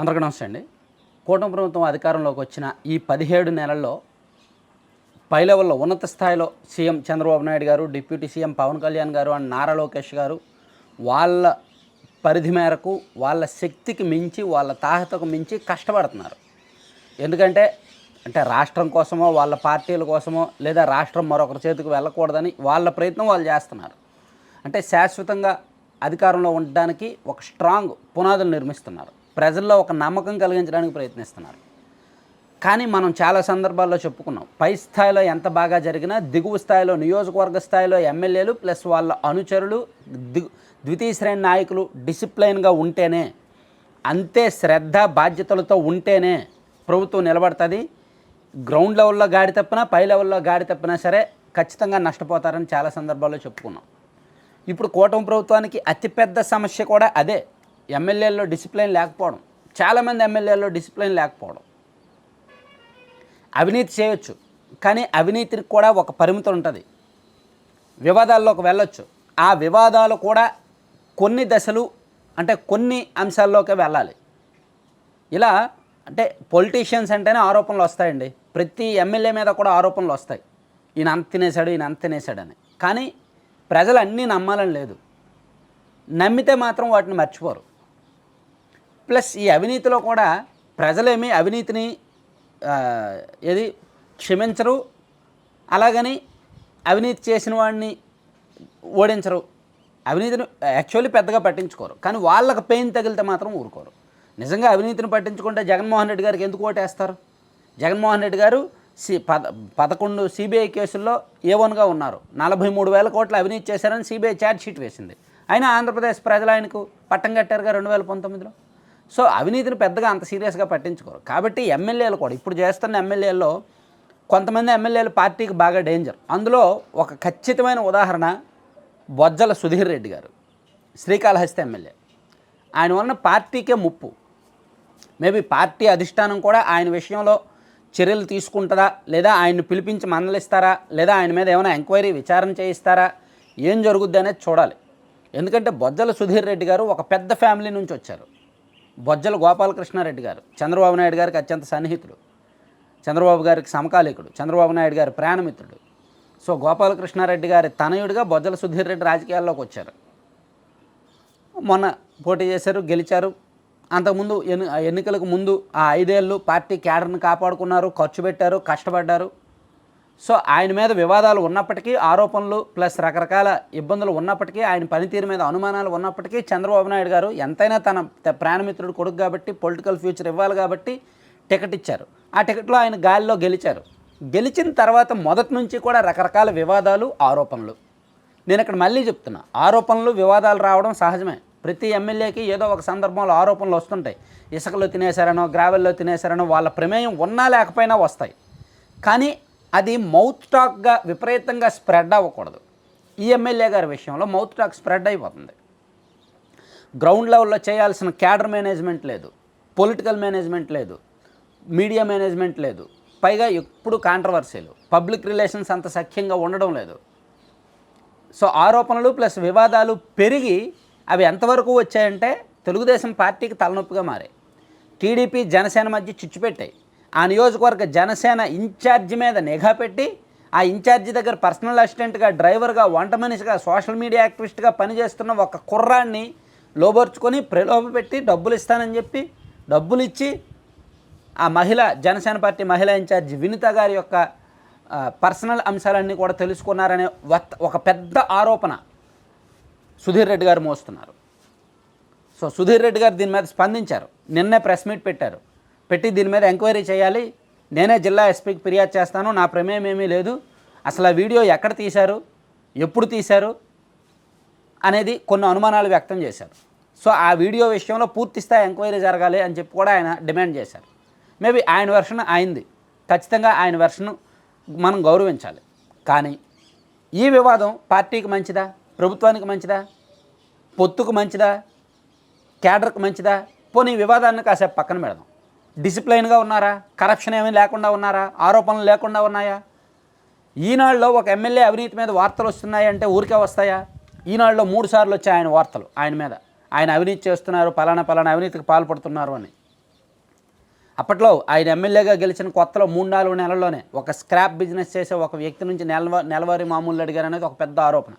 అందరికీ నమస్తే అండి. కూటమి ప్రభుత్వం అధికారంలోకి వచ్చిన ఈ పదిహేడు నెలల్లో పై లెవెల్లో ఉన్నత స్థాయిలో సీఎం చంద్రబాబు నాయుడు గారు డిప్యూటీ సీఎం పవన్ కళ్యాణ్ గారు అండ్ నారా లోకేష్ గారు వాళ్ళ పరిధి మేరకు వాళ్ళ శక్తికి మించి వాళ్ళ తాహతకు మించి కష్టపడుతున్నారు. ఎందుకంటే అంటే రాష్ట్రం కోసమో వాళ్ళ పార్టీల కోసమో లేదా రాష్ట్రం మరొకరి చేతికి వెళ్ళకూడదని వాళ్ళ ప్రయత్నం వాళ్ళు చేస్తున్నారు. అంటే శాశ్వతంగా అధికారంలో ఉండడానికి ఒక స్ట్రాంగ్ పునాదులు నిర్మిస్తున్నారు. ప్రజల్లో ఒక నమ్మకం కలిగించడానికి ప్రయత్నిస్తున్నారు. కానీ మనం చాలా సందర్భాల్లో చెప్పుకున్నాం పై స్థాయిలో ఎంత బాగా జరిగినా దిగువ స్థాయిలో నియోజకవర్గ స్థాయిలో ఎమ్మెల్యేలు ప్లస్ వాళ్ళ అనుచరులు దిగు ద్వితీయ శ్రేణి నాయకులు డిసిప్లైన్గా ఉంటేనే అంతే శ్రద్ధ బాధ్యతలతో ఉంటేనే ప్రభుత్వం నిలబడుతుంది. గ్రౌండ్ లెవెల్లో గాడి తప్పినా పై లెవెల్లో గాడి తప్పినా సరే ఖచ్చితంగా నష్టపోతారని చాలా సందర్భాల్లో చెప్పుకున్నాం. ఇప్పుడు కూటమి ప్రభుత్వానికి అతిపెద్ద సమస్య కూడా అదే. ఎమ్మెల్యేల్లో డిసిప్లిన్ లేకపోవడం చాలామంది ఎమ్మెల్యేల్లో డిసిప్లిన్ లేకపోవడం. అవినీతి చేయొచ్చు కానీ అవినీతికి కూడా ఒక పరిమితి ఉంటుంది. వివాదాల్లోకి వెళ్ళొచ్చు. ఆ వివాదాలు కూడా కొన్ని దశలు అంటే కొన్ని అంశాల్లోకి వెళ్ళాలి. ఇలా అంటే పొలిటీషియన్స్ అంటేనే ఆరోపణలు వస్తాయండి. ప్రతి ఎమ్మెల్యే మీద కూడా ఆరోపణలు వస్తాయి. ఈయన అంత తినేశాడు ఈయన అంత తినేశాడని. కానీ ప్రజలు అన్నీ నమ్మాలని లేదు. నమ్మితే మాత్రం వాటిని మర్చిపోరు. ప్లస్ ఈ అవినీతిలో కూడా ప్రజలేమి అవినీతిని ఏది క్షమించరు అలాగని అవినీతి చేసిన వాడిని ఓడించరు. అవినీతిని యాక్చువల్లీ పెద్దగా పట్టించుకోరు. కానీ వాళ్ళకి పెయిన్ తగిలితే మాత్రం ఊరుకోరు. నిజంగా అవినీతిని పట్టించుకుంటే జగన్మోహన్ రెడ్డి గారికి ఎందుకు ఓటేస్తారు? జగన్మోహన్ రెడ్డి గారు సి పద పదకొండు సిబిఐ కేసుల్లో ఏ వన్గా ఉన్నారు? నలభై మూడు వేల కోట్లు అవినీతి చేశారని సిబిఐ ఛార్జ్ షీట్ వేసింది. అయినా ఆంధ్రప్రదేశ్ ప్రజలు ఆయనకు పట్టం కట్టారుగా రెండు వేల పంతొమ్మిదిలో? సో అవినీతిని పెద్దగా అంత సీరియస్గా పట్టించుకోరు. కాబట్టి ఎమ్మెల్యేలు కూడా ఇప్పుడు చేస్తున్న ఎమ్మెల్యేల్లో కొంతమంది ఎమ్మెల్యేలు పార్టీకి బాగా డేంజర్. అందులో ఒక ఖచ్చితమైన ఉదాహరణ బొజ్జల సుధీర్ రెడ్డి గారు శ్రీకాళహస్తి ఎమ్మెల్యే. ఆయన వలన పార్టీకే ముప్పు. మేబీ పార్టీ అధిష్టానం కూడా ఆయన విషయంలో చర్యలు తీసుకుంటుందా లేదా ఆయన్ని పిలిపించి మందలిస్తారా లేదా ఆయన మీద ఏమైనా ఎంక్వైరీ విచారణ చేయిస్తారా ఏం జరుగుద్ది అనేది చూడాలి. ఎందుకంటే బొజ్జల సుధీర్ రెడ్డి గారు ఒక పెద్ద ఫ్యామిలీ నుంచి వచ్చారు. బొజ్జల గోపాలకృష్ణారెడ్డి గారు చంద్రబాబు నాయుడు గారికి అత్యంత సన్నిహితుడు చంద్రబాబు గారికి సమకాలీకుడు చంద్రబాబు నాయుడు గారి ప్రాణమిత్రుడు. సో గోపాలకృష్ణారెడ్డి గారి తనయుడిగా బొజ్జల సుధీర్ రెడ్డి రాజకీయాల్లోకి వచ్చారు. మొన్న పోటీ చేశారు గెలిచారు. అంతకుముందు ఎన్ని ఎన్నికలకు ముందు ఆ ఐదేళ్ళు పార్టీ క్యాడర్ని కాపాడుకున్నారు ఖర్చు పెట్టారు కష్టపడ్డారు. సో ఆయన మీద వివాదాలు ఉన్నప్పటికీ ఆరోపణలు ప్లస్ రకరకాల ఇబ్బందులు ఉన్నప్పటికీ ఆయన పనితీరు మీద అనుమానాలు ఉన్నప్పటికీ చంద్రబాబు నాయుడు గారు ఎంతైనా తన ప్రాణమిత్రుడు కొడుకు కాబట్టి పొలిటికల్ ఫ్యూచర్ ఇవ్వాలి కాబట్టి టికెట్ ఇచ్చారు. ఆ టికెట్లో ఆయన గాలిలో గెలిచారు. గెలిచిన తర్వాత మొదటి నుంచి కూడా రకరకాల వివాదాలు ఆరోపణలు. నేను ఇక్కడ మళ్ళీ చెప్తున్నా ఆరోపణలు వివాదాలు రావడం సహజమే. ప్రతి ఎమ్మెల్యేకి ఏదో ఒక సందర్భంలో ఆరోపణలు వస్తుంటాయి. ఇసుకలో తినేశారనో గ్రావెల్లో తినేశారనో వాళ్ళ ప్రమేయం ఉన్నా లేకపోయినా వస్తాయి. కానీ అది మౌత్ టాక్గా విపరీతంగా స్ప్రెడ్ అవ్వకూడదు. ఈ ఎమ్మెల్యే గారి విషయంలో మౌత్ టాక్ స్ప్రెడ్ అయిపోతుంది. గ్రౌండ్ లెవెల్లో చేయాల్సిన క్యాడర్ మేనేజ్మెంట్ లేదు. పొలిటికల్ మేనేజ్మెంట్ లేదు. మీడియా మేనేజ్మెంట్ లేదు. పైగా ఎప్పుడు కాంట్రవర్సీలు పబ్లిక్ రిలేషన్స్ అంత సఖ్యంగా ఉండడం లేదు. సో ఆరోపణలు ప్లస్ వివాదాలు పెరిగి అవి ఎంతవరకు వచ్చాయంటే తెలుగుదేశం పార్టీకి తలనొప్పిగా మారాయి. టీడీపీ జనసేన మధ్య చిచ్చు పెట్టాయి. ఆ నియోజకవర్గ జనసేన ఇన్ఛార్జి మీద నిఘా పెట్టి ఆ ఇన్ఛార్జి దగ్గర పర్సనల్ అసిస్టెంట్గా డ్రైవర్గా వంట మనిషిగా సోషల్ మీడియా యాక్టివిస్ట్గా పనిచేస్తున్న ఒక కుర్రాన్ని లోబర్చుకొని ప్రలోభ పెట్టి డబ్బులు ఇస్తానని చెప్పి డబ్బులు ఇచ్చి ఆ మహిళ జనసేన పార్టీ మహిళా ఇన్ఛార్జి వినిత గారి యొక్క పర్సనల్ అంశాలన్నీ కూడా తెలుసుకున్నారనే ఒక పెద్ద ఆరోపణ సుధీర్ రెడ్డి గారు మోస్తున్నారు. సో సుధీర్ రెడ్డి గారు దీని మీద స్పందించారు. నిన్నే ప్రెస్ మీట్ పెట్టారు. పెట్టి దీని మీద ఎంక్వైరీ చేయాలి. నేనే జిల్లా ఎస్పీకి ఫిర్యాదు చేస్తాను. నా ప్రమేయం ఏమీ లేదు. అసలు ఆ వీడియో ఎక్కడ తీశారు? ఎప్పుడు తీశారు? అనేది కొన్ని అనుమానాలు వ్యక్తం చేశారు. సో ఆ వీడియో విషయంలో పూర్తి స్థాయి ఎంక్వైరీ జరగాలి అని చెప్పి కూడా ఆయన డిమాండ్ చేశారు. మేబీ ఆయన వెర్షన్ అయింది. ఖచ్చితంగా ఆయన వెర్షన్ మనం గౌరవించాలి. కానీ ఈ వివాదం పార్టీకి మంచిదా? ప్రభుత్వానికి మంచిదా? పొత్తుకు మంచిదా? క్యాడర్కి మంచిదా? పోనీ వివాదాన్ని కాసేపు పక్కన పెడదాం. డిసిప్లైన్గా ఉన్నారా? కరప్షన్ ఏమీ లేకుండా ఉన్నారా? ఆరోపణలు లేకుండా ఉన్నాయా? ఈనాడులో ఒక ఎమ్మెల్యే అవినీతి మీద వార్తలు వస్తున్నాయంటే ఊరికే వస్తాయా? ఈనాడులో మూడు సార్లు వచ్చాయి ఆయన వార్తలు ఆయన మీద. ఆయన అవినీతి చేస్తున్నారు పలానా పలానా అవినీతికి పాల్పడుతున్నారు అని. అప్పట్లో ఆయన ఎమ్మెల్యేగా గెలిచిన కొత్తలో మూడు నాలుగు నెలల్లోనే ఒక స్క్రాప్ బిజినెస్ చేసే ఒక వ్యక్తి నుంచి నెలవ నెలవారీ మామూలు అడిగారు అనేది ఒక పెద్ద ఆరోపణ.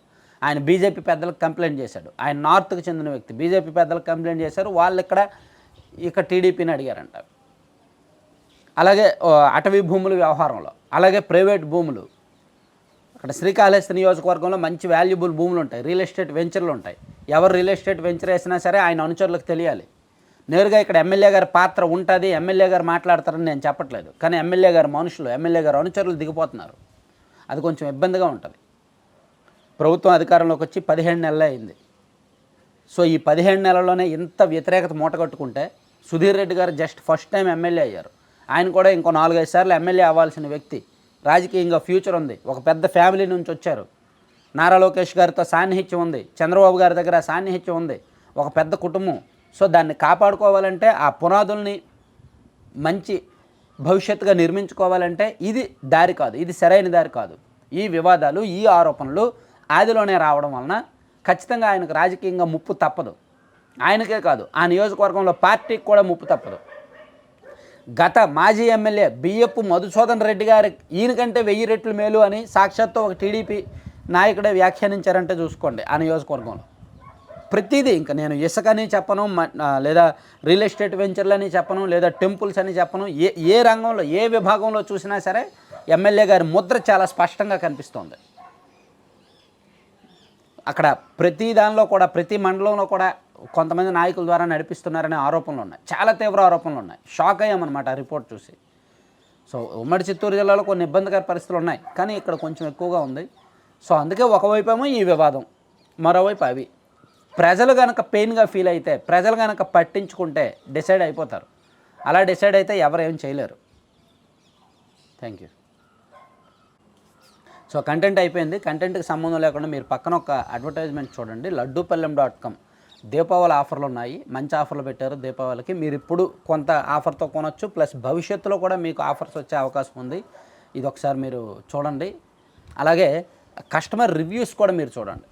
ఆయన బీజేపీ పెద్దలకు కంప్లైంట్ చేశాడు. ఆయన నార్త్కు చెందిన వ్యక్తి బీజేపీ పెద్దలకు కంప్లైంట్ చేశారు. వాళ్ళు ఇక్కడ ఇక టీడీపీని అడిగారంట. అలాగే అటవీ భూముల వ్యవహారంలో అలాగే ప్రైవేట్ భూములు. అక్కడ శ్రీకాళహస్తి నియోజకవర్గంలో మంచి వాల్యుబుల్ భూములు ఉంటాయి రియల్ ఎస్టేట్ వెంచర్లు ఉంటాయి. ఎవరు రియల్ ఎస్టేట్ వెంచర్ వేసినా సరే ఆయన అనుచరులకు తెలియాలి. నేరుగా ఇక్కడ ఎమ్మెల్యే గారి పాత్ర ఉంటుంది ఎమ్మెల్యే గారు మాట్లాడతారని నేను చెప్పట్లేదు. కానీ ఎమ్మెల్యే గారి మనుషులు ఎమ్మెల్యే గారు అనుచరులు దిగిపోతున్నారు. అది కొంచెం ఇబ్బందిగా ఉంటుంది. ప్రభుత్వం అధికారంలోకి వచ్చి పదిహేడు నెలలే అయింది. సో ఈ పదిహేడు నెలల్లోనే ఇంత వ్యతిరేకత మూటగట్టుకుంటే సుధీర్ రెడ్డి గారు జస్ట్ ఫస్ట్ టైం ఎమ్మెల్యే అయ్యారు. ఆయన కూడా ఇంకో నాలుగైదు సార్లు ఎమ్మెల్యే అవ్వాల్సిన వ్యక్తి. రాజకీయంగా ఫ్యూచర్ ఉంది. ఒక పెద్ద ఫ్యామిలీ నుంచి వచ్చారు. నారా లోకేష్ గారితో సాన్నిహిత్యం ఉంది. చంద్రబాబు గారి దగ్గర సాన్నిహిత్యం ఉంది. ఒక పెద్ద కుటుంబం. సో దాన్ని కాపాడుకోవాలంటే ఆ పునాదుల్ని మంచి భవిష్యత్తుగా నిర్మించుకోవాలంటే ఇది దారి కాదు. ఇది సరైన దారి కాదు. ఈ వివాదాలు ఈ ఆరోపణలు ఆదిలోనే రావడం వలన ఖచ్చితంగా ఆయనకు రాజకీయంగా ముప్పు తప్పదు. ఆయనకే కాదు. ఆ నియోజకవర్గంలో పార్టీకి కూడా ముప్పు తప్పదు. గత మాజీ ఎమ్మెల్యే బియ్యపు మధుసూదన్ రెడ్డి గారి ఈయనకంటే వెయ్యి రెట్లు మేలు అని సాక్షాత్తు ఒక టీడీపీ నాయకుడే వ్యాఖ్యానించారంటే చూసుకోండి ఆ నియోజకవర్గంలో. ప్రతిదీ ఇంకా నేను ఇసుక అని చెప్పను మ- లేదా రియల్ ఎస్టేట్ వెంచర్లు అని చెప్పను లేదా టెంపుల్స్ అని చెప్పను ఏ ఏ రంగంలో ఏ విభాగంలో చూసినా సరే ఎమ్మెల్యే గారి ముద్ర చాలా స్పష్టంగా కనిపిస్తోంది. అక్కడ ప్రతి దానిలో కూడా ప్రతి మండలంలో కూడా కొంతమంది నాయకుల ద్వారా నడిపిస్తున్నారనే ఆరోపణలు ఉన్నాయి. చాలా తీవ్ర ఆరోపణలు ఉన్నాయి. షాక్ అయ్యామన్నమాట ఆ రిపోర్ట్ చూసి. సో ఉమ్మడి చిత్తూరు జిల్లాలో కొన్ని ఇబ్బందికర పరిస్థితులు ఉన్నాయి. కానీ ఇక్కడ కొంచెం ఎక్కువగా ఉంది. సో అందుకే ఒకవైపు ఏమో ఈ వివాదం. మరోవైపు అవి. ప్రజలు కనుక పెయిన్గా ఫీల్ అయితే ప్రజలు కనుక పట్టించుకుంటే డిసైడ్ అయిపోతారు. అలా డిసైడ్ అయితే ఎవరు చేయలేరు. థ్యాంక్ యూ సో కంటెంట్ అయిపోయింది. కంటెంట్కి సంబంధం లేకుండా మీరు పక్కన ఒక అడ్వర్టైజ్మెంట్ చూడండి. లడ్డూపల్లెం డాట్ కామ్ దీపావళి ఆఫర్లు ఉన్నాయి. మంచి ఆఫర్లు పెట్టారు దీపావళికి. మీరు ఇప్పుడు కొంత ఆఫర్తో కొనొచ్చు. ప్లస్ భవిష్యత్తులో కూడా మీకు ఆఫర్స్ వచ్చే అవకాశం ఉంది. ఇది ఒకసారి మీరు చూడండి. అలాగే కస్టమర్ రివ్యూస్ కూడా మీరు చూడండి.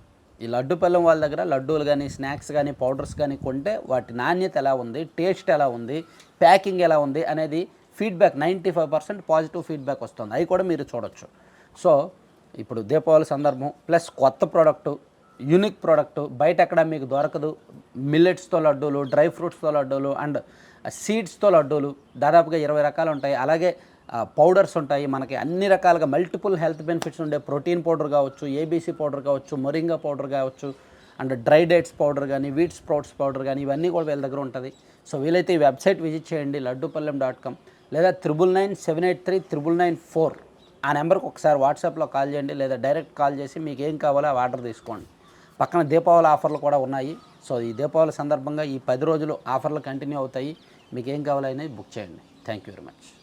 ఈ లడ్డు పళ్ళెం వాళ్ళ దగ్గర లడ్డూలు కానీ స్నాక్స్ కానీ పౌడర్స్ కానీ కొంటే వాటి నాణ్యత ఎలా ఉంది? టేస్ట్ ఎలా ఉంది? ప్యాకింగ్ ఎలా ఉంది? అనేది feedback ninety five percent positive feedback వస్తుంది. అవి కూడా మీరు చూడొచ్చు. సో ఇప్పుడు దీపావళి సందర్భం ప్లస్ కొత్త ప్రోడక్టు యూనిక్ ప్రోడక్ట్ బయట ఎక్కడ మీకు దొరకదు. మిల్లెట్స్తో లడ్డూలు డ్రై ఫ్రూట్స్తో లడ్డూలు అండ్ సీడ్స్తో uh, లడ్డూలు దాదాపుగా ఇరవై రకాలు ఉంటాయి. అలాగే uh, పౌడర్స్ ఉంటాయి. మనకి అన్ని రకాలుగా మల్టిపుల్ హెల్త్ బెనిఫిట్స్ ఉండే ప్రోటీన్ పౌడర్ కావచ్చు ఏబీసీ పౌడర్ కావచ్చు మొరింగా పౌడర్ కావచ్చు అండ్ డ్రై డేట్స్ పౌడర్ కానీ వీట్ స్ప్రౌట్స్ పౌడర్ కానీ ఇవన్నీ కూడా వీళ్ళ దగ్గర ఉంటుంది. సో వీలైతే ఈ వెబ్సైట్ విజిట్ చేయండి లడ్డూపల్లెం డాట్ కామ్ లేదా triple nine seven eight three triple nine four ఆ నెంబర్కి ఒకసారి వాట్సాప్లో కాల్ చేయండి లేదా డైరెక్ట్ కాల్ చేసి మీకు ఏం కావాలో ఆ ఆర్డర్ తీసుకోండి. పక్కన దీపావళి ఆఫర్లు కూడా ఉన్నాయి. సో ఈ దీపావళి సందర్భంగా ఈ పది రోజులు ఆఫర్లు కంటిన్యూ అవుతాయి. మీకు ఏం కావాలనేది బుక్ చేయండి. Thank you very much